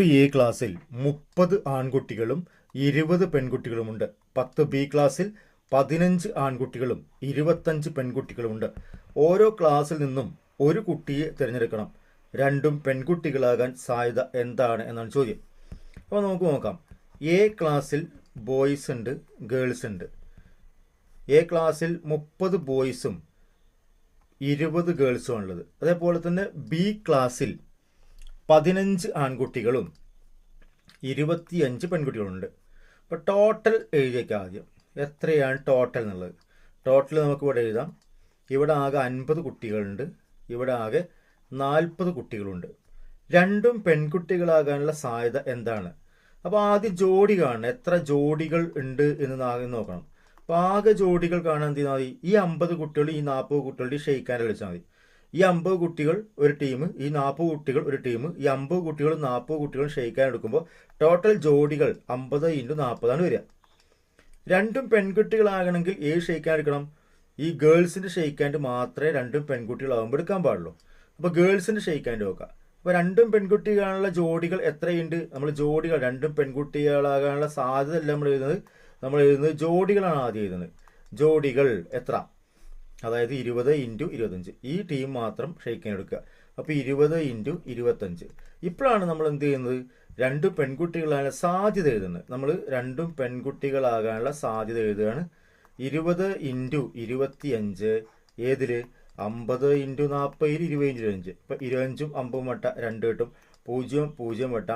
പത്ത് എ ക്ലാസ്സിൽ മുപ്പത് ആൺകുട്ടികളും ഇരുപത് പെൺകുട്ടികളുമുണ്ട്. പത്ത് ബി ക്ലാസ്സിൽ പതിനഞ്ച് ആൺകുട്ടികളും ഇരുപത്തഞ്ച് പെൺകുട്ടികളുമുണ്ട്. ഓരോ ക്ലാസ്സിൽ നിന്നും ഒരു കുട്ടിയെ തിരഞ്ഞെടുക്കണം. രണ്ടും പെൺകുട്ടികളാകാൻ സാധ്യത എന്താണ് എന്നാണ് ചോദ്യം. അപ്പോൾ നമുക്ക് നോക്കാം. എ ക്ലാസ്സിൽ ബോയ്സ് ഉണ്ട് ഗേൾസ് ഉണ്ട്. എ ക്ലാസ്സിൽ മുപ്പത് ബോയ്സും ഇരുപത് ഗേൾസും ഉള്ളത്. അതേപോലെ തന്നെ ബി ക്ലാസ്സിൽ പതിനഞ്ച് ആൺകുട്ടികളും ഇരുപത്തിയഞ്ച് പെൺകുട്ടികളുണ്ട്. അപ്പോൾ ടോട്ടൽ എഴുതിയേക്കാം ആദ്യം. എത്രയാണ് ടോട്ടൽ എന്നുള്ളത്? ടോട്ടൽ നമുക്ക് ഇവിടെ എഴുതാം. ഇവിടെ ആകെ അൻപത് കുട്ടികളുണ്ട്. ഇവിടെ ആകെ നാൽപ്പത് കുട്ടികളുണ്ട്. രണ്ടും പെൺകുട്ടികളാകാനുള്ള സാധ്യത എന്താണ്? അപ്പോൾ ആദ്യം ജോഡി കാണണം. എത്ര ജോഡികൾ ഉണ്ട് എന്ന് ആദ്യം നോക്കണം. അപ്പോൾ ആകെ ജോഡികൾ കാണാൻ എന്ത് ചെയ്താൽ മതി? ഈ അമ്പത് കുട്ടികൾ ഈ നാൽപ്പത് കുട്ടികളുടെ ഷെയ്ക്കാൻ വിളിച്ചാൽ മതി. ഈ അമ്പത് കുട്ടികൾ ഒരു ടീം ഈ നാൽപ്പത് കുട്ടികൾ ഒരു ടീം ഈ അമ്പത് കുട്ടികളും നാൽപ്പത് കുട്ടികളും ഷെയ്ക്കാൻ എടുക്കുമ്പോൾ ടോട്ടൽ ജോഡികൾ അമ്പത് ഇന്റു നാൽപ്പതാണ് വരിക. രണ്ടും പെൺകുട്ടികളാകണമെങ്കിൽ ഏത് ഷെയ്ക്കാൻ എടുക്കണം? ഈ ഗേൾസിന്റെ ഷെയ്ക്കാൻഡ് മാത്രമേ രണ്ടും പെൺകുട്ടികളാകുമ്പോൾ എടുക്കാൻ പാടുള്ളൂ. അപ്പോൾ ഗേൾസിന്റെ ഷെയ്ക്കാൻഡ് നോക്കാം അപ്പോൾ രണ്ടും പെൺകുട്ടികളാണുള്ള ജോഡികൾ എത്രയുണ്ട്? നമ്മൾ ജോഡികൾ രണ്ടും പെൺകുട്ടികളാകാനുള്ള സാധ്യത അല്ല നമ്മൾ എഴുതുന്നത്. നമ്മൾ എഴുതുന്നത് ജോഡികളാണ് ആദ്യം എഴുതുന്നത്. ജോഡികൾ എത്ര? അതായത് ഇരുപത് ഇന്റു ഇരുപത്തഞ്ച്. ഈ ടീം മാത്രം ഷെയ്ക്കാൻ എടുക്കുക. അപ്പോൾ ഇരുപത് ഇന്റു ഇരുപത്തഞ്ച്. ഇപ്പോഴാണ് നമ്മൾ എന്ത് ചെയ്യുന്നത്? രണ്ട് പെൺകുട്ടികളാകാനുള്ള സാധ്യത എഴുതുന്നത്. നമ്മൾ രണ്ടും പെൺകുട്ടികളാകാനുള്ള സാധ്യത എഴുതുകയാണ്. ഇരുപത് ഇന്റു ഇരുപത്തിയഞ്ച് ഏതിൽ അമ്പത് ഇന്റു നാൽപ്പതിൽ ഇരുപത് ഇന്റു ഇരുപത്തഞ്ച്. ഇപ്പം ഇരുപഞ്ചും അമ്പതും വട്ട രണ്ട് കിട്ടും. പൂജ്യം പൂജ്യം വട്ട.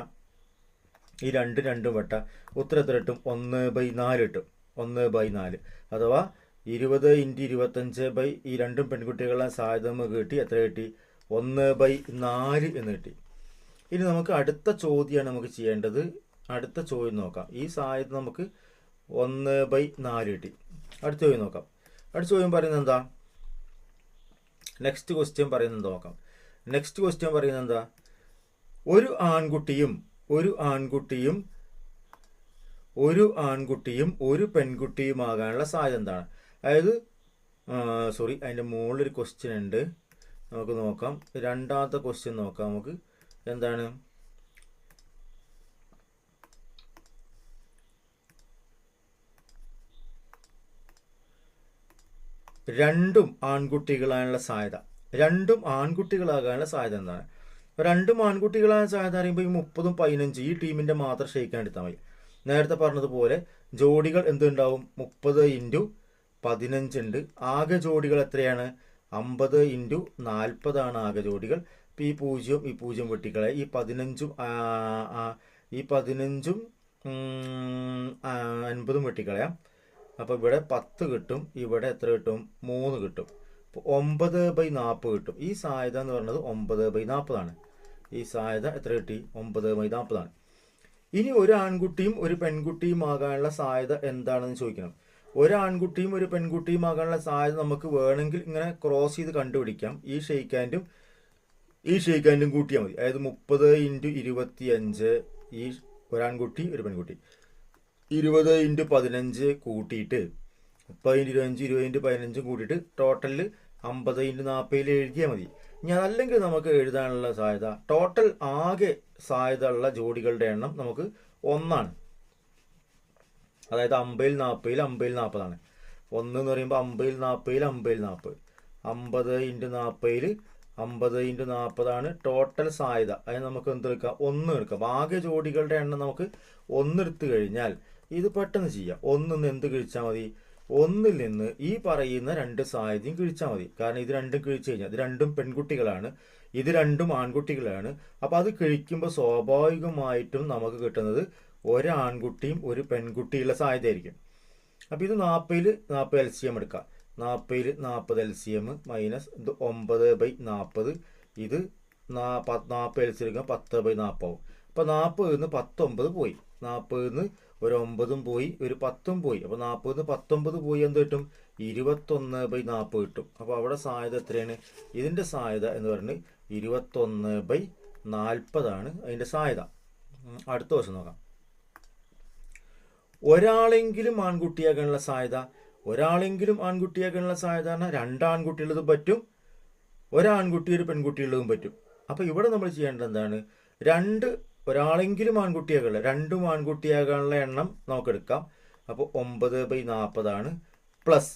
ഈ രണ്ട് രണ്ടും വട്ട. ഉത്തരത്തിൽ കിട്ടും ഒന്ന് ബൈ നാല് കിട്ടും. ഒന്ന് ബൈ നാല്. അഥവാ ഇരുപത് ഇന്റു ഇരുപത്തഞ്ച് ബൈ ഈ രണ്ടും പെൺകുട്ടികളെ സാധ്യത നമുക്ക് കിട്ടി. എത്ര കിട്ടി? ഒന്ന് ബൈ നാല് എന്ന് കിട്ടി. ഇനി നമുക്ക് അടുത്ത ചോദ്യമാണ് നമുക്ക് ചെയ്യേണ്ടത്. അടുത്ത ചോദ്യം നോക്കാം. ഈ സാധ്യത നമുക്ക് ഒന്ന് ബൈ നാല് കിട്ടി. അടുത്ത ചോദ്യം നോക്കാം. അടുത്ത ചോദ്യം പറയുന്നത് എന്താ? നെക്സ്റ്റ് ക്വസ്റ്റ്യൻ പറയുന്നത് നോക്കാം. നെക്സ്റ്റ് ക്വസ്റ്റ്യൻ പറയുന്നത് എന്താ? ഒരു ആൺകുട്ടിയും ഒരു ആൺകുട്ടിയും ഒരു ആൺകുട്ടിയും ഒരു പെൺകുട്ടിയുമാകാനുള്ള സാധ്യത എന്താണ്? അതായത് സോറി അതിന്റെ മുകളിലൊരു ക്വസ്റ്റ്യൻ ഉണ്ട്. നമുക്ക് നോക്കാം. രണ്ടാമത്തെ ക്വസ്റ്റ്യൻ നോക്കാം. നമുക്ക് എന്താണ്? രണ്ടും ആൺകുട്ടികളാനുള്ള സാധ്യത. രണ്ടും ആൺകുട്ടികളാകാനുള്ള സാധ്യത എന്താണ്? രണ്ടും ആൺകുട്ടികളായ സാധ്യത അറിയുമ്പോൾ ഈ മുപ്പതും പതിനഞ്ചും ഈ ടീമിന്റെ മാത്രം ഷെയ്ക്കാൻ എടുത്താൽ മതി. നേരത്തെ പറഞ്ഞതുപോലെ ജോഡികൾ എന്തുണ്ടാവും? മുപ്പത് ഇന്റു പതിനഞ്ചുണ്ട്. ആകെ ജോഡികൾ എത്രയാണ്? അമ്പത് ഇന്റു നാൽപ്പതാണ് ആകെ ജോഡികൾ. ഇപ്പോൾ ഈ പൂജ്യം ഈ പൂജ്യം വെട്ടിക്കളെ ഈ പതിനഞ്ചും ഈ പതിനഞ്ചും അൻപതും വെട്ടിക്കളയാം. അപ്പോൾ ഇവിടെ പത്ത് കിട്ടും ഇവിടെ എത്ര കിട്ടും? മൂന്ന് കിട്ടും. ഒമ്പത് ബൈ നാൽപ്പത് കിട്ടും. ഈ സാധ്യത എന്ന് പറയുന്നത് ഒമ്പത് ബൈ നാൽപ്പതാണ്. ഈ സാധ്യത എത്ര കിട്ടി? ഒമ്പത് ബൈ നാൽപ്പതാണ്. ഇനി ഒരു ആൺകുട്ടിയും ഒരു പെൺകുട്ടിയും ആകാനുള്ള സാധ്യത എന്താണെന്ന് ചോദിക്കണം. ഒരു ആൺകുട്ടിയും ഒരു പെൺകുട്ടിയും ആകാനുള്ള സാധ്യത നമുക്ക് വേണമെങ്കിൽ ഇങ്ങനെ ക്രോസ് ചെയ്ത് കണ്ടുപിടിക്കാം. ഈ ഷെയ്ക്കാൻഡും ഈ ഷെയ്ക്കാൻഡും കൂട്ടിയാൽ മതി. അതായത് മുപ്പത് ഇന്റു ഇരുപത്തി അഞ്ച് ഈ ഒരാൺകുട്ടി ഒരു പെൺകുട്ടി. ഇരുപത് ഇന്റു പതിനഞ്ച് കൂട്ടിയിട്ട് മുപ്പത് ഇന്റു ഇരുപത്തഞ്ച് ഇരുപത് ഇന്റു പതിനഞ്ചും കൂട്ടിയിട്ട് ടോട്ടലിൽ അമ്പത് ഇന്റു നാൽപ്പതിൽ എഴുതിയാൽ മതി. ഇനി അതല്ലെങ്കിൽ നമുക്ക് എഴുതാനുള്ള സാധ്യത ടോട്ടൽ ആകെ സാധ്യത ഉള്ള ജോഡികളുടെ എണ്ണം നമുക്ക് ഒന്നാണ്. അതായത് അമ്പതിൽ നാൽപ്പതിൽ അമ്പതിൽ നാൽപ്പതാണ്. ഒന്ന് എന്ന് പറയുമ്പോൾ അമ്പതിൽ നാൽപ്പതിൽ അമ്പതിൽ നാൽപ്പത്. അമ്പത് ഇന്റു നാൽപ്പതിൽ അമ്പത് ഇന്റു നാൽപ്പതാണ് ടോട്ടൽ സാധ്യത. അതിന് നമുക്ക് എന്തെടുക്കാം ഒന്ന് എടുക്കാം. ആകെ ജോഡികളുടെ എണ്ണം നമുക്ക് ഒന്നെടുത്ത് കഴിഞ്ഞാൽ ഇത് പെട്ടെന്ന് ചെയ്യാം. ഒന്നിന്ന് എന്ത് കഴിച്ചാൽ മതി? ഒന്നിൽ നിന്ന് ഈ പറയുന്ന രണ്ട് സാധ്യതയും കിഴിച്ചാൽ മതി. കാരണം ഇത് രണ്ടും കിഴിച്ചു കഴിഞ്ഞാൽ ഇത് രണ്ടും പെൺകുട്ടികളാണ് ഇത് രണ്ടും ആൺകുട്ടികളാണ്. അപ്പോൾ അത് കിഴിക്കുമ്പോൾ സ്വാഭാവികമായിട്ടും നമുക്ക് കിട്ടുന്നത് ഒരു ആൺകുട്ടിയും ഒരു പെൺകുട്ടിയുള്ള സാധ്യതയായിരിക്കും. അപ്പോൾ ഇത് നാൽപ്പതിൽ നാൽപ്പത് എൽ സി എം എടുക്കാം നാൽപ്പതിൽ നാൽപ്പത് എൽ സി എം മൈനസ് ഇത് ഒമ്പത് ബൈ നാൽപ്പത് ഇത് നാൽപ്പത് എൽ സി എടുക്കുക പത്ത് ബൈ നാൽപ്പതാവും അപ്പോൾ നാൽപ്പതിൽ നിന്ന് പത്തൊമ്പത് പോയി. നാൽപ്പതിൽ നിന്ന് ഒരു ഒമ്പതും പോയി ഒരു പത്തും പോയി. അപ്പോൾ നിന്ന് പത്തൊമ്പത് പോയി എന്ത് കിട്ടും? ഇരുപത്തൊന്ന് ബൈ നാൽപ്പത് കിട്ടും. അപ്പോൾ അവിടെ സാധ്യത എത്രയാണ്? ഇതിന്റെ സാധ്യത എന്ന് പറഞ്ഞ് ഇരുപത്തൊന്ന് ബൈ നാൽപ്പതാണ് അതിന്റെ സാധ്യത. അടുത്ത ദിവസം നോക്കാം. ഒരാളെങ്കിലും ആൺകുട്ടിയാകാനുള്ള സാധ്യത. ഒരാളെങ്കിലും ആൺകുട്ടിയാകാനുള്ള സാധ്യത രണ്ടാൺകുട്ടിയുള്ളതും പറ്റും ഒരാൺകുട്ടി ഒരു പെൺകുട്ടിയുള്ളതും പറ്റും. അപ്പോൾ ഇവിടെ നമ്മൾ ചെയ്യേണ്ടത് എന്താണ്? രണ്ട് ഒരാളെങ്കിലും ആൺകുട്ടിയാകാനുള്ള രണ്ടും ആൺകുട്ടിയാകാനുള്ള എണ്ണം നമുക്ക് എടുക്കാം. അപ്പോൾ ഒമ്പത് ബൈ നാൽപ്പതാണ് പ്ലസ്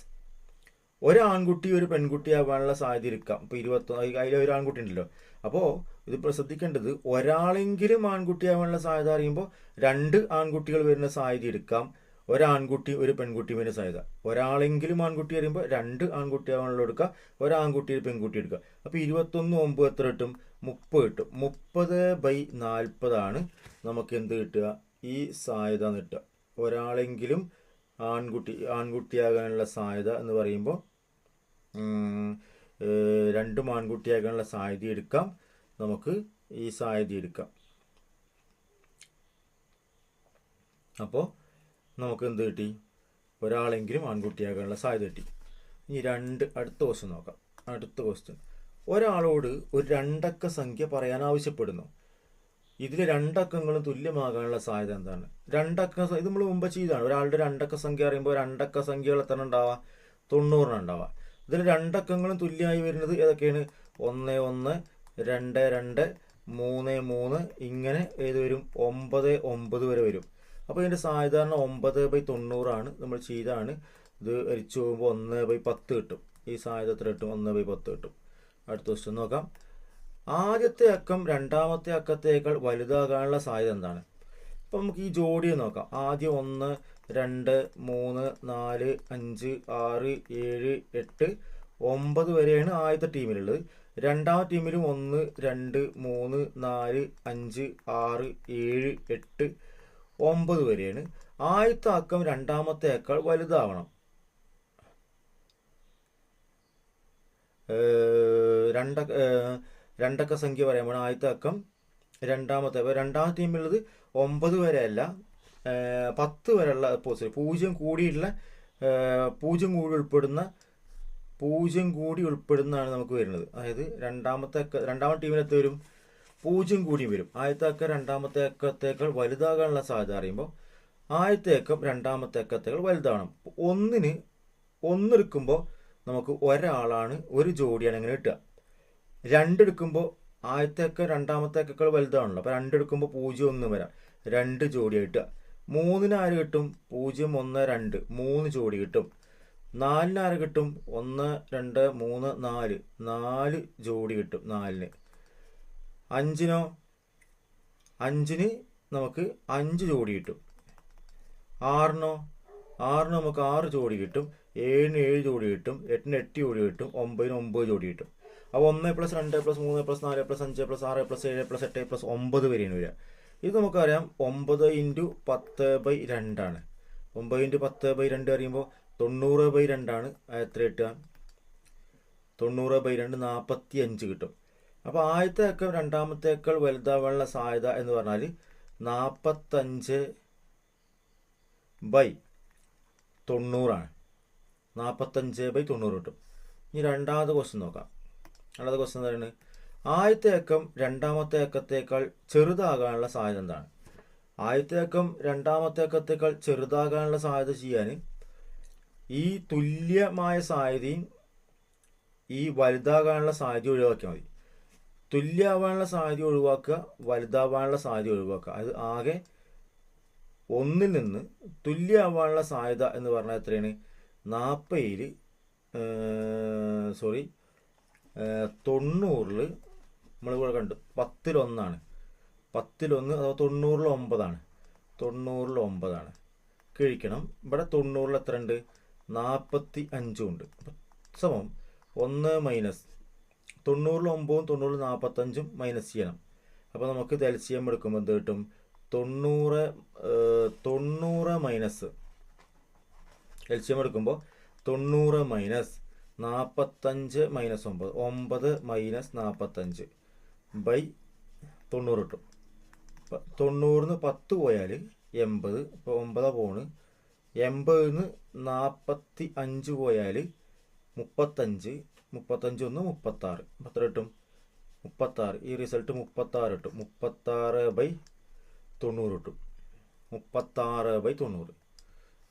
ഒരു ആൺകുട്ടി ഒരു പെൺകുട്ടി ആവാനുള്ള സാധ്യത ഇരിക്കാം. ഇപ്പോൾ ഇരുപത്തൊന്ന് അതിൽ ഒരു ആൺകുട്ടി ഉണ്ടല്ലോ. അപ്പോൾ ഇത് ശ്രദ്ധിക്കേണ്ടത് ഒരാളെങ്കിലും ആൺകുട്ടി ആവാനുള്ള സാധ്യത അറിയുമ്പോൾ രണ്ട് ആൺകുട്ടികൾ വരുന്ന സാധ്യത എടുക്കാം ഒരാൺകുട്ടി ഒരു പെൺകുട്ടി വരുന്ന സാധ്യത. ഒരാളെങ്കിലും ആൺകുട്ടി അറിയുമ്പോൾ രണ്ട് ആൺകുട്ടി ആവാനുള്ള എടുക്കുക. ഒരാൺകുട്ടി ഒരു പെൺകുട്ടി എടുക്കുക. അപ്പോൾ ഇരുപത്തൊന്ന് ഒമ്പത് എത്ര കിട്ടും? മുപ്പത് കിട്ടും. മുപ്പത് ബൈ നാൽപ്പതാണ് നമുക്ക് എന്ത് കിട്ടുക? ഈ സാധ്യത കിട്ടുക. ഒരാളെങ്കിലും ആൺകുട്ടി ആൺകുട്ടിയാകാനുള്ള സാധ്യത എന്ന് പറയുമ്പോൾ രണ്ടും ആൺകുട്ടിയാകാനുള്ള സാധ്യത എടുക്കാം. നമുക്ക് ഈ സാധ്യത എടുക്കാം. അപ്പോൾ നമുക്ക് എന്ത് കിട്ടി? ഒരാളെങ്കിലും ആൺകുട്ടിയാകാനുള്ള സാധ്യത കിട്ടി. ഇനി രണ്ട് അടുത്ത ക്വസ്റ്റ്യൻ നോക്കാം. അടുത്ത ക്വസ്റ്റ്യൻ ഒരാളോട് ഒരു രണ്ടക്ക സംഖ്യ പറയാൻ ആവശ്യപ്പെടുന്നു. ഇതിൽ രണ്ടക്കങ്ങളും തുല്യമാകാനുള്ള സാധ്യത എന്താണ്? രണ്ടക്ക ഇത് നമ്മൾ മുമ്പ് ചെയ്താണ് ഒരാളുടെ രണ്ടക്ക സംഖ്യ അറിയുമ്പോൾ രണ്ടക്ക സംഖ്യകൾ എത്ര ഉണ്ടാവുക തൊണ്ണൂറിന് ഉണ്ടാവുക ഇതിൽ രണ്ടക്കങ്ങളും തുല്യമായി വരുന്നത് ഏതൊക്കെയാണ്? ഒന്ന് ഒന്ന് രണ്ട് രണ്ട് മൂന്ന് മൂന്ന് ഇങ്ങനെ ഏത് വരും? ഒമ്പത് ഒമ്പത് വരെ വരും. അപ്പോൾ ഇതിന്റെ സാധാരണ ഒമ്പത് ബൈ തൊണ്ണൂറാണ് നമ്മൾ ചെയ്താണ് ഇത് അരിച്ചു പോകുമ്പോൾ ഒന്ന് ബൈ പത്ത് കിട്ടും. ഈ സാധ്യത എത്ര കിട്ടും? ഒന്ന് ബൈ പത്ത് കിട്ടും. അടുത്ത ക്വസ്റ്റ്യൻ നോക്കാം. ആദ്യത്തെ അക്കം രണ്ടാമത്തെ അക്കത്തേക്കാൾ വലുതാകാനുള്ള സാധ്യത എന്താണ്? ഇപ്പം നമുക്ക് ഈ ജോഡി നോക്കാം. ആദ്യം ഒന്ന് രണ്ട് മൂന്ന് നാല് അഞ്ച് ആറ് ഏഴ് എട്ട് ഒമ്പത് വരെയാണ് ആദ്യത്തെ ടീമിലുള്ളത്. രണ്ടാമത്തെ ടീമിലും ഒന്ന് രണ്ട് മൂന്ന് നാല് അഞ്ച് ആറ് ഏഴ് എട്ട് ഒമ്പത് വരെയാണ്. ആദ്യത്തെ അക്കം രണ്ടാമത്തെ രണ്ടാമത്തേക്കാൾ വലുതാവണം. രണ്ട രണ്ടക്ക സംഖ്യ പറയുമ്പോൾ ആദ്യത്തെ അക്കം രണ്ടാമത്തെ രണ്ടാമത്തെ ടീമിലുള്ളത് ഒമ്പത് വരെ അല്ല പത്ത് വരെയുള്ള പോസിറ്റീവ് പൂജ്യം കൂടിയുള്ള പൂജ്യം കൂടി ഉൾപ്പെടുന്ന പൂജ്യം കൂടി ഉൾപ്പെടുന്നതാണ് നമുക്ക് വരുന്നത്. അതായത് രണ്ടാമത്തെ അക്ക രണ്ടാമത്തെ ടീമിലെത്തി വരും? പൂജ്യം കൂടി വരും. ആദ്യത്തെ അക്ക രണ്ടാമത്തെ അക്കത്തേക്കാൾ വലുതാകാനുള്ള സാധ്യത അറിയുമ്പോൾ ആദ്യത്തെ അക്കം രണ്ടാമത്തെ അക്കത്തേക്കാൾ വലുതാകണം ഒന്നിന് ഒന്നെടുക്കുമ്പോൾ നമുക്ക് ഒരാളാണ് ഒരു ജോഡിയാണ് അങ്ങനെ കിട്ടുക. രണ്ടെടുക്കുമ്പോൾ ആദ്യത്തെ രണ്ടാമത്തേക്കാൾ വലുതാണല്ലോ. അപ്പോൾ രണ്ടെടുക്കുമ്പോൾ പൂജ്യം ഒന്ന് വരാം. രണ്ട് ജോഡി കിട്ടുക മൂന്നിന് ആര് കിട്ടും? പൂജ്യം ഒന്ന് രണ്ട്. മൂന്ന് ജോഡി കിട്ടും. നാലിന് ആര് കിട്ടും? ഒന്ന് രണ്ട് മൂന്ന് നാല്. നാല് ജോഡി കിട്ടും നാലിന്. അഞ്ചിനോ? അഞ്ചിന് നമുക്ക് അഞ്ച് ജോഡി കിട്ടും. ആറിനോ? ആറിന് നമുക്ക് ആറ് ജോഡി കിട്ടും. ഏഴിന് ഏഴ് ജോഡി കിട്ടും. എട്ടിന് എട്ട് ജോഡി കിട്ടും. ഒമ്പതിന് ഒമ്പത് ജോഡി കിട്ടും. അപ്പോൾ ഒന്ന് പ്ലസ് രണ്ട് പ്ലസ് മൂന്ന് പ്ലസ് നാല് പ്ലസ് അഞ്ച് പ്ലസ് ആറ് പ്ലസ് ഏഴ് പ്ലസ് എട്ട് പ്ലസ് ഒമ്പത് വരെയാണ് വരിക. ഇത് നമുക്കറിയാം ഒമ്പത് ഇന്റു പത്ത് ബൈ രണ്ടാണ് ഒമ്പത് ഇന്റു പത്ത് ബൈ രണ്ട് അറിയുമ്പോൾ തൊണ്ണൂറ് ബൈ രണ്ടാണ് എത്ര കിട്ടുക? തൊണ്ണൂറ് ബൈ രണ്ട് നാൽപ്പത്തി അഞ്ച് കിട്ടും. അപ്പോൾ ആദ്യത്തെ അക്കം രണ്ടാമത്തേക്കാൾ വലുതാവാനുള്ള സാധ്യത എന്ന് പറഞ്ഞാൽ നാൽപ്പത്തഞ്ച് ബൈ തൊണ്ണൂറാണ്. നാൽപ്പത്തഞ്ച് ബൈ തൊണ്ണൂറ് കിട്ടും. ഇനി രണ്ടാമത്തെ ക്വസ്റ്റ്യൻ നോക്കാം. രണ്ടാമത്തെ ക്വസ്റ്റ്യൻ എന്താണ്? ആദ്യത്തെ അക്കം രണ്ടാമത്തെ അക്കത്തേക്കാൾ ചെറുതാകാനുള്ള സാധ്യത എന്താണ്? ആദ്യത്തെ അക്കം രണ്ടാമത്തെ അക്കത്തേക്കാൾ ചെറുതാകാനുള്ള സാധ്യത ചെയ്യാൻ ഈ തുല്യമായ സാധ്യതയും ഈ വലുതാകാനുള്ള സാധ്യത ഒഴിവാക്കിയാൽ മതി. തുല്യമാവാനുള്ള സാധ്യത ഒഴിവാക്കുക വലുതാവാനുള്ള സാധ്യത ഒഴിവാക്കുക. അത് ആകെ ഒന്നിൽ നിന്ന് തുല്യമാവാനുള്ള സാധ്യത എന്ന് പറഞ്ഞാൽ എത്രയാണ്? നാൽപ്പതിൽ സോറി തൊണ്ണൂറിൽ നമ്മളിവിടെ കണ്ടു. പത്തിലൊന്നാണ്. പത്തിലൊന്ന് അഥവാ തൊണ്ണൂറിൽ ഒമ്പതാണ്. തൊണ്ണൂറിൽ ഒമ്പതാണ്. കഴിക്കണം. ഇവിടെ തൊണ്ണൂറിൽ എത്ര ഉണ്ട് നാൽപ്പത്തി അഞ്ചും ഉണ്ട്. സമം ഒന്ന് മൈനസ് തൊണ്ണൂറിൽ ഒമ്പതും തൊണ്ണൂറിൽ നാൽപ്പത്തഞ്ചും മൈനസ് ചെയ്യണം. അപ്പോൾ നമുക്ക് എൽസിയം എടുക്കുമ്പോൾ എന്ത് കിട്ടും? തൊണ്ണൂറ് തൊണ്ണൂറ് മൈനസ്. എൽ സി എം എടുക്കുമ്പോൾ തൊണ്ണൂറ് മൈനസ് നാൽപ്പത്തഞ്ച് മൈനസ് ഒമ്പത്. ഒമ്പത് മൈനസ് നാൽപ്പത്തഞ്ച് ബൈ തൊണ്ണൂറ് കിട്ടും. തൊണ്ണൂറിന് പത്ത് പോയാൽ എൺപത്. ഇപ്പോൾ ഒമ്പതാ പോണ്. എൺപതിന് നാൽപ്പത്തി അഞ്ച് പോയാൽ മുപ്പത്തഞ്ച്. മുപ്പത്തഞ്ച് ഒന്ന് മുപ്പത്താറ് എത്ര കിട്ടും? മുപ്പത്താറ്. ഈ റിസൾട്ട് മുപ്പത്താറ് കിട്ടും. മുപ്പത്താറ് ബൈ തൊണ്ണൂറ് കിട്ടും. മുപ്പത്താറ് ബൈ തൊണ്ണൂറ്.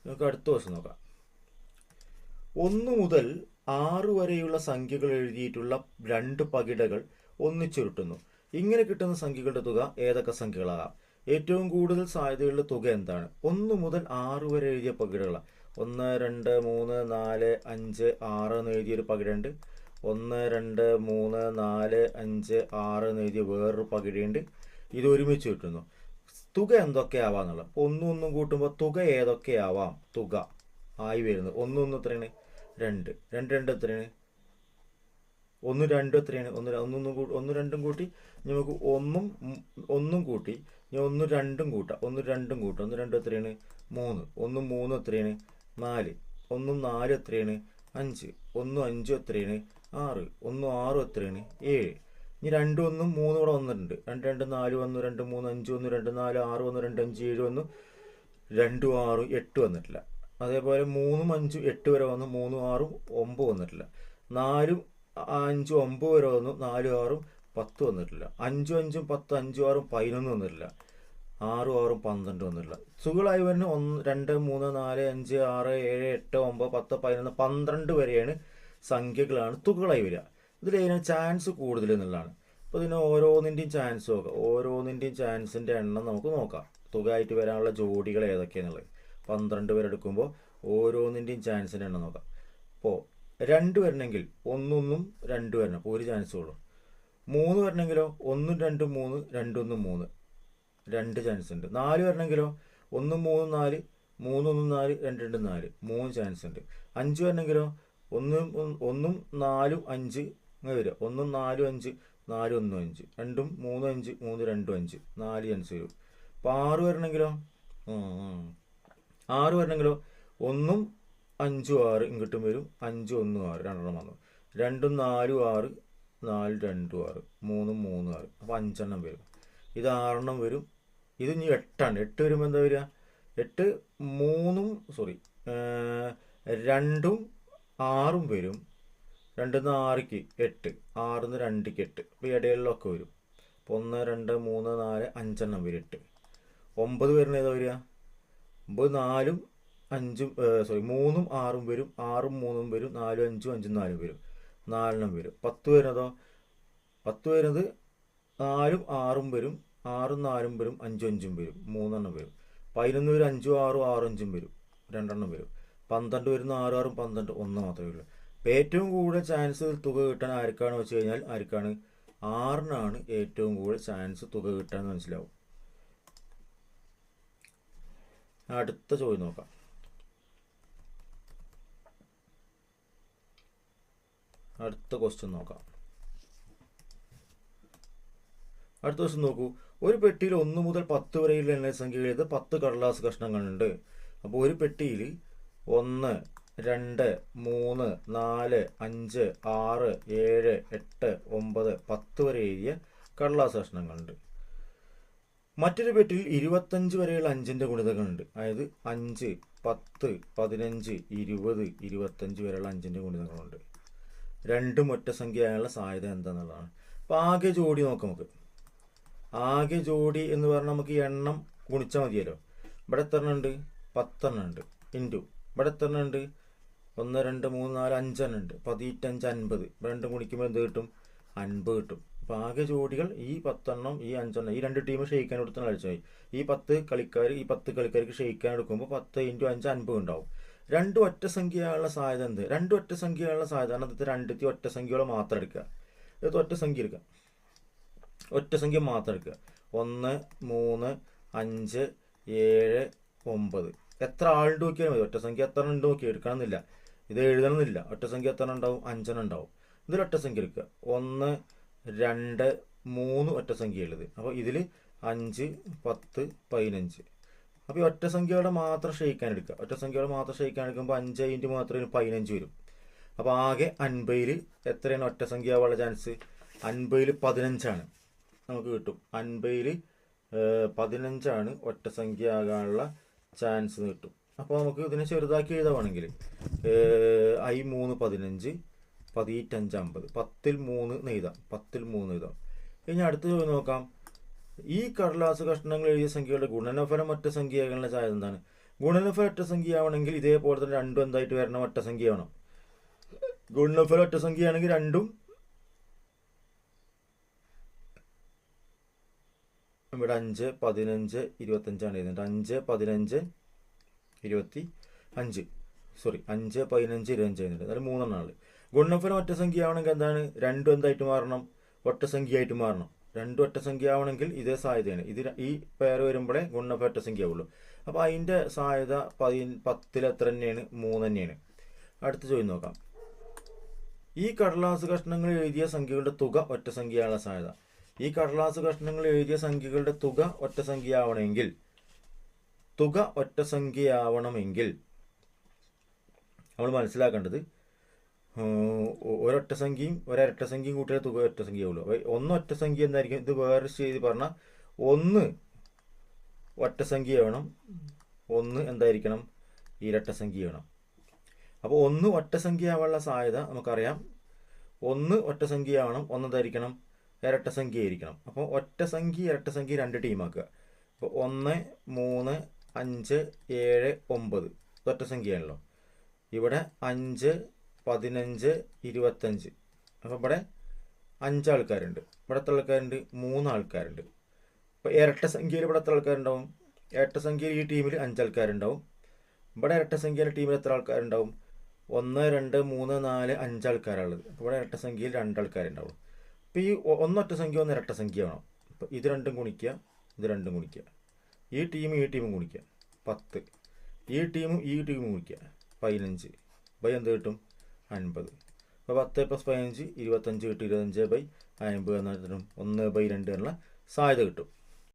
നമുക്ക് അടുത്ത ദിവസം നോക്കാം. ഒന്ന് മുതൽ ആറ് വരെയുള്ള സംഖ്യകൾ എഴുതിയിട്ടുള്ള രണ്ട് പകിടകൾ ഒന്നിച്ചുരുട്ടുന്നു. ഇങ്ങനെ കിട്ടുന്ന സംഖ്യകളുടെ തുക ഏതൊക്കെ സംഖ്യകളാകാം? ഏറ്റവും കൂടുതൽ സാധ്യതയുള്ള തുക എന്താണ്? ഒന്ന് മുതൽ ആറ് വരെ എഴുതിയ പകിടകളാണ് ഒന്ന് രണ്ട് മൂന്ന് നാല് അഞ്ച് ആറ് എന്ന് എഴുതിയൊരു പകിടുണ്ട് ഒന്ന് രണ്ട് മൂന്ന് നാല് അഞ്ച് ആറ് എന്ന് എഴുതിയ വേറൊരു പകിടയുണ്ട്. ഇത് ഒരുമിച്ച് കിട്ടുന്നു. തുക എന്തൊക്കെയാവാന്നുള്ളത്? ഒന്നും ഒന്നും കൂട്ടുമ്പോൾ തുക ഏതൊക്കെയാവാം? തുക. ആയി വരുന്നത് ഒന്നും എത്രയാണ്? രണ്ട്. രണ്ട് രണ്ട് എത്രയാണ്? ഒന്ന് രണ്ടും എത്രയാണ്? ഒന്ന് ഒന്നും കൂടി ഒന്ന് രണ്ടും കൂട്ടി നമുക്ക് ഒന്നും ഒന്നും കൂട്ടി ഇനി ഒന്ന് രണ്ടും കൂട്ടാം. ഒന്ന് രണ്ടും കൂട്ടാം. ഒന്ന് രണ്ടും എത്രയാണ്? മൂന്ന്. ഒന്നും മൂന്ന് എത്രയാണ്? നാല്. ഒന്നും നാല് എത്രയാണ്? അഞ്ച്. ഒന്നും അഞ്ചും എത്രയാണ്? ആറ്. ഒന്നും ആറും എത്രയാണ്? ഏഴ്. ഇനി രണ്ടും ഒന്നും മൂന്നും കൂടെ വന്നിട്ടുണ്ട്. രണ്ട് രണ്ട് നാല് വന്നു. രണ്ട് മൂന്ന് അഞ്ച് ഒന്ന് രണ്ട് നാല് ആറ് ഒന്ന് രണ്ട് അഞ്ച് ഏഴ് വന്നു. രണ്ടും ആറും എട്ട് വന്നിട്ടില്ല. അതേപോലെ മൂന്നും അഞ്ചും എട്ട് വരെ വന്നു മൂന്നും ആറും ഒമ്പത് വന്നിട്ടില്ല. നാലും അഞ്ചും ഒമ്പത് വരെ വന്നു നാലും ആറും പത്ത് വന്നിട്ടില്ല. അഞ്ചും അഞ്ചും പത്ത് അഞ്ചും ആറും പതിനൊന്ന് വന്നിട്ടില്ല. ആറും ആറും പന്ത്രണ്ട് വന്നിട്ടില്ല. സുഖമായി വരുന്ന ഒന്ന് രണ്ട് മൂന്ന് നാല് അഞ്ച് ആറ് ഏഴ് എട്ട് ഒമ്പത് പത്ത് പതിനൊന്ന് പന്ത്രണ്ട് വരെയാണ് സംഖ്യകളാണ് തുകളായി വരിക. ഇതിൽ ചാൻസ് കൂടുതൽ എന്നുള്ളതാണ്. അപ്പോൾ ഇതിന് ഓരോന്നിന്റെയും ചാൻസ് നോക്കാം. ഓരോന്നിന്റെയും ചാൻസിന്റെ എണ്ണം നമുക്ക് നോക്കാം. തുകയായിട്ട് വരാനുള്ള ജോഡികൾ ഏതൊക്കെയാണെന്നുള്ളത് പന്ത്രണ്ട് പേരെടുക്കുമ്പോൾ ഓരോന്നിന്റെയും ചാൻസിന്റെ എണ്ണം നോക്കാം. അപ്പോൾ രണ്ട് വരണമെങ്കിൽ ഒന്നൊന്നും രണ്ട് വരണം ഒരു ചാൻസ് ഉള്ളൂ. മൂന്ന് വരണമെങ്കിലോ ഒന്നും രണ്ടും മൂന്ന് രണ്ടൊന്നും മൂന്ന് രണ്ട് ചാൻസ് ഉണ്ട്. നാല് വരണമെങ്കിലോ ഒന്നും മൂന്നും നാല് മൂന്നൊന്നും നാല് രണ്ട് രണ്ടും നാല് മൂന്ന് ചാൻസ് ഉണ്ട്. അഞ്ച് വരണമെങ്കിലോ ഒന്നും ഒന്നും നാലും അഞ്ച് അങ്ങനെ വരിക. ഒന്നും നാലും അഞ്ച് നാലും ഒന്നും അഞ്ച് രണ്ടും മൂന്നും അഞ്ച് മൂന്ന് രണ്ടും അഞ്ച് നാല് ചാൻസ് വരും. അപ്പോൾ ആറ് വരണമെങ്കിലോ. ആറ് വരണമെങ്കിലോ ഒന്നും അഞ്ചും ആറ് ഇങ്ങോട്ടും വരും. അഞ്ചും ഒന്നും ആറ് രണ്ടെണ്ണം വന്നു. രണ്ടും നാലും ആറ് നാല് രണ്ടും ആറ് മൂന്നും മൂന്നും ആറ്. അപ്പോൾ അഞ്ചെണ്ണം വരും. ഇത് ആറെണ്ണം വരും. ഇത് ഇനി എട്ടാണ്. എട്ട് വരുമ്പോൾ എന്താ വരിക? എട്ട് മൂന്നും സോറി രണ്ടും ആറും വരും. രണ്ടിൽ നിന്ന് ആറിക്ക് എട്ട് ആറിൽ നിന്ന് രണ്ടിക്ക് എട്ട്. അപ്പോൾ ഇടയിലൊക്കെ വരും. അപ്പോൾ ഒന്ന് രണ്ട് മൂന്ന് നാല് അഞ്ചെണ്ണം വരും എട്ട്. ഒമ്പത് വരുന്ന ഏതാ വരിക? ഒമ്പത് നാലും അഞ്ചും സോറി മൂന്നും ആറും വരും ആറും മൂന്നും വരും നാലും അഞ്ചും അഞ്ചും നാലും വരും നാലെണ്ണം വരും. പത്ത് വരുന്നതോ? പത്ത് വരുന്നത് നാലും ആറും വരും ആറും നാലും വരും അഞ്ചും അഞ്ചും വരും മൂന്നെണ്ണം വരും. പതിനൊന്ന് വരും അഞ്ചും ആറും ആറും അഞ്ചും വരും രണ്ടെണ്ണം വരും. പന്ത്രണ്ട് വരുന്ന ആറും ആറും പന്ത്രണ്ട് ഒന്ന് മാത്രമേ ഉള്ളൂ. അപ്പോൾ ഏറ്റവും കൂടുതൽ ചാൻസ് തുക കിട്ടാൻ ആർക്കാണെന്ന് വെച്ച് കഴിഞ്ഞാൽ ആർക്കാണ്? ആറിനാണ് ഏറ്റവും കൂടുതൽ ചാൻസ് തുക കിട്ടാൻ മനസ്സിലാവും. അടുത്ത ചോദ്യം നോക്കാം. അടുത്ത ക്വസ്റ്റ്യൻ നോക്കാം. അടുത്ത ക്വസ്റ്റ്യൻ നോക്കൂ. ഒരു പെട്ടിയിൽ ഒന്ന് മുതൽ പത്ത് വരെയുള്ള എണ്ണസംഖ്യ എഴുതി പത്ത് കടലാസ് കഷ്ണങ്ങളുണ്ട്. അപ്പോൾ ഒരു പെട്ടിയിൽ ഒന്ന് രണ്ട് മൂന്ന് നാല് അഞ്ച് ആറ് ഏഴ് എട്ട് ഒമ്പത് പത്ത് വരെ എഴുതിയ കടലാസ് കഷ്ണങ്ങളുണ്ട്. മറ്റൊരു പെട്ടിയിൽ ഇരുപത്തഞ്ച് വരെയുള്ള അഞ്ചിന്റെ ഗുണിതങ്ങളുണ്ട് അതായത് അഞ്ച് പത്ത് പതിനഞ്ച് ഇരുപത് ഇരുപത്തഞ്ച് വരെയുള്ള അഞ്ചിന്റെ ഗുണിതങ്ങളുണ്ട് രണ്ടും ഒറ്റ സംഖ്യയായുള്ള സാധ്യത എന്താണെന്നുള്ളതാണ് അപ്പോൾ ആകെ ജോഡി നോക്കാം നമുക്ക്. ആകെ ജോഡി എന്ന് പറഞ്ഞാൽ നമുക്ക് എണ്ണം ഗുണിച്ചാൽ മതിയല്ലോ. ഇവിടെ എത്ര എണ്ണം ഉണ്ട്? പത്തെണ്ണം ഉണ്ട്. ഇന്റു ഇവിടെ എത്ര എണ്ണം ഉണ്ട്? ഒന്ന് രണ്ട് മൂന്ന് നാല് അഞ്ചെണ്ണം ഉണ്ട്. പതിറ്റഞ്ച് അൻപത്. രണ്ടും ഗുണിക്കുമ്പോൾ എന്ത് കിട്ടും? അൻപത് കിട്ടും. ജോഡികൾ ഈ പത്തെണ്ണം ഈ അഞ്ചെണ്ണം ഈ രണ്ട് ടീം ഷെയ്ക്കാൻ എടുത്തുന്ന കളിച്ചായി ഈ പത്ത് കളിക്കാർ ഈ പത്ത് കളിക്കാർക്ക് ഷെയ്ക്കാൻ എടുക്കുമ്പോൾ പത്ത് ഇന്റു അഞ്ച് അൻപത് ഉണ്ടാവും. രണ്ട് ഒറ്റ സംഖ്യയുള്ള സാധ്യത എന്ത്? രണ്ട് ഒറ്റ സംഖ്യയുള്ള സാധ്യത ഇത് രണ്ടത്തി ഒറ്റ സംഖ്യകൾ മാത്രം എടുക്കുക. ഇത് ഒറ്റ സംഖ്യ എടുക്കുക. ഒറ്റ സംഖ്യ മാത്രം എടുക്കുക. ഒന്ന് മൂന്ന് അഞ്ച് ഏഴ് ഒമ്പത്. എത്ര ആളുണ്ട് നോക്കിയാൽ മതി. ഒറ്റ സംഖ്യ എത്ര ഉണ്ട് നോക്കി എടുക്കണമെന്നില്ല. ഇത് എഴുതണമെന്നില്ല. ഒറ്റ സംഖ്യ എത്ര ഉണ്ടാവും? അഞ്ചെണ്ണം ഉണ്ടാവും. ഇതിൽ ഒറ്റ സംഖ്യ എടുക്കുക. ഒന്ന് രണ്ട് മൂന്ന് ഒറ്റ സംഖ്യ ഉള്ളത് അപ്പോൾ ഇതിൽ അഞ്ച് പത്ത് പതിനഞ്ച്. അപ്പോൾ ഈ ഒറ്റ സംഖ്യയുടെ മാത്രം ക്ഷയിക്കാൻ എടുക്കുക. ഒറ്റ സംഖ്യയുടെ മാത്രം ക്ഷയിക്കാൻ എടുക്കുമ്പോൾ അഞ്ച് അതിന്റെ മാത്രം പതിനഞ്ച് വരും. അപ്പോൾ ആകെ അൻപതിൽ എത്രയാണ് ഒറ്റ സംഖ്യ ആവാനുള്ള ചാൻസ്? അൻപതിൽ പതിനഞ്ചാണ് നമുക്ക് കിട്ടും. അൻപതിൽ പതിനഞ്ചാണ് ഒറ്റ സംഖ്യ ആകാനുള്ള ചാൻസ് കിട്ടും. അപ്പോൾ നമുക്ക് ഇതിനെ ചെറുതാക്കി എഴുതാവാണെങ്കിൽ ഐ മൂന്ന് പതിനഞ്ച് പതിറ്റഞ്ച് അമ്പത് പത്തിൽ മൂന്ന് നെയ്താം പത്തിൽ മൂന്ന് എഴുതാം. ഇനി അടുത്ത ചോദ്യം നോക്കാം. ഈ കടലാസ് കഷ്ണങ്ങൾ എഴുതിയ സംഖ്യകളുടെ ഗുണനഫലം ഒറ്റ സംഖ്യകളുടെ ചായ എന്താണ്? ഗുണനഫലം ഒറ്റ സംഖ്യ ആവണമെങ്കിൽ ഇതേപോലെ തന്നെ രണ്ടും എന്തായിട്ട് വരണം? ഒറ്റ സംഖ്യ ആവണം ഗുണനഫലം ഒറ്റ സംഖ്യ സംഖ്യയാണെങ്കിൽ രണ്ടും ഇവിടെ അഞ്ച് പതിനഞ്ച് ഇരുപത്തഞ്ചാണ് എഴുതുന്നത് അഞ്ച് പതിനഞ്ച് ഇരുപത്തി അഞ്ച്. സോറി അഞ്ച് പതിനഞ്ച് ഇരുപത്തഞ്ച് എഴുതുന്നുണ്ട് അതായത് മൂന്നെണ്ണമാണ് ഗുണനഫലം ഒറ്റസംഖ്യ ആവണമെങ്കിൽ എന്താണ്? രണ്ടും എന്തായിട്ട് മാറണം? ഒറ്റസംഖ്യയായിട്ട് മാറണം. രണ്ടും ഒറ്റസംഖ്യ ആവണമെങ്കിൽ ഇതേ സാധ്യതയാണ്. ഇത് ഈ പേര് വരുമ്പോഴേ ഗുണനഫലം ഒറ്റസംഖ്യ ആവുള്ളൂ അപ്പോൾ അതിന്റെ സാധ്യത പതി പത്തിൽ എത്ര തന്നെയാണ് മൂന്ന് തന്നെയാണ് അടുത്ത ചോദ്യം നോക്കാം. ഈ കടലാസ് കഷ്ണങ്ങൾ എഴുതിയ സംഖ്യകളുടെ തുക ഒറ്റ സംഖ്യയാനുള്ള സാധ്യത. ഈ കടലാസ് കഷ്ണങ്ങൾ എഴുതിയ സംഖ്യകളുടെ തുക ഒറ്റ സംഖ്യ ആവണമെങ്കിൽ തുക ഒറ്റ സംഖ്യയാവണമെങ്കിൽ നമ്മൾ മനസ്സിലാക്കേണ്ടത് ഒരൊറ്റ സംഖ്യയും ഒരൊറ്റ സംഖ്യയും കൂട്ടിയാൽ തുക ഒറ്റ സംഖ്യയാവുള്ളൂ അപ്പോൾ ഒറ്റ സംഖ്യ എന്തായിരിക്കും ഇത് വേറെ ചെയ്ത് പറഞ്ഞാൽ ഒന്ന് ഒറ്റ സംഖ്യ വേണം ഒന്ന് എന്തായിരിക്കണം? ഇരട്ട സംഖ്യ വേണം. അപ്പോൾ ഒന്ന് ഒറ്റ സംഖ്യ ആവാനുള്ള സാധ്യത നമുക്കറിയാം. ഒന്ന് ഒറ്റ സംഖ്യ ആവണം ഒന്ന് എന്തായിരിക്കണം? ഇരട്ട സംഖ്യ ആയിരിക്കണം. അപ്പോൾ ഒറ്റ സംഖ്യ ഇരട്ട സംഖ്യ രണ്ട് ടീമാക്കുക അപ്പോൾ ഒന്ന് മൂന്ന് അഞ്ച് ഏഴ് ഒമ്പത്. ഒറ്റ സംഖ്യയാണല്ലോ. ഇവിടെ അഞ്ച് പതിനഞ്ച് ഇരുപത്തഞ്ച്. അപ്പോൾ ഇവിടെ അഞ്ച് ആൾക്കാരുണ്ട് ഇവിടെ എത്ര ആൾക്കാരുണ്ട് മൂന്ന് ആൾക്കാരുണ്ട് ഇപ്പോൾ ഇരട്ട സംഖ്യയിൽ ഇവിടെ എത്ര ആൾക്കാരുണ്ടാവും. ഇരട്ട സംഖ്യയിൽ ഈ ടീമിൽ അഞ്ച് ആൾക്കാരുണ്ടാവും ഇവിടെ ഇരട്ട സംഖ്യയിലെ ടീമിൽ എത്ര ആൾക്കാരുണ്ടാവും? ഒന്ന് രണ്ട് മൂന്ന് നാല് അഞ്ച് ആൾക്കാരുള്ളത് അപ്പോൾ ഇവിടെ ഇരട്ട സംഖ്യയിൽ രണ്ട് ആൾക്കാരുണ്ടാവും അപ്പോൾ ഈ ഒന്നൊറ്റ സംഖ്യ ഒന്ന് ഇരട്ട സംഖ്യ വേണം. അപ്പോൾ ഇത് രണ്ടും ഗുണിക്കുക ഇത് രണ്ടും ഗുണിക്കുക. ഈ ടീമും ഈ ടീമും ഗുണിക്കുക. പത്ത്. ഈ ടീമും ഈ ടീമും ഗുണിക്കുക. പതിനഞ്ച്. അപ്പോൾ എന്ത് കിട്ടും? അൻപത്. അപ്പോൾ പത്ത് പ്ലസ് പതിനഞ്ച് ഇരുപത്തഞ്ച് കിട്ടും ഇരുപത്തഞ്ച് ബൈ അൻപത് എന്നിട്ടും ഒന്ന് ബൈ രണ്ട് എന്നുള്ള സാധ്യത കിട്ടും.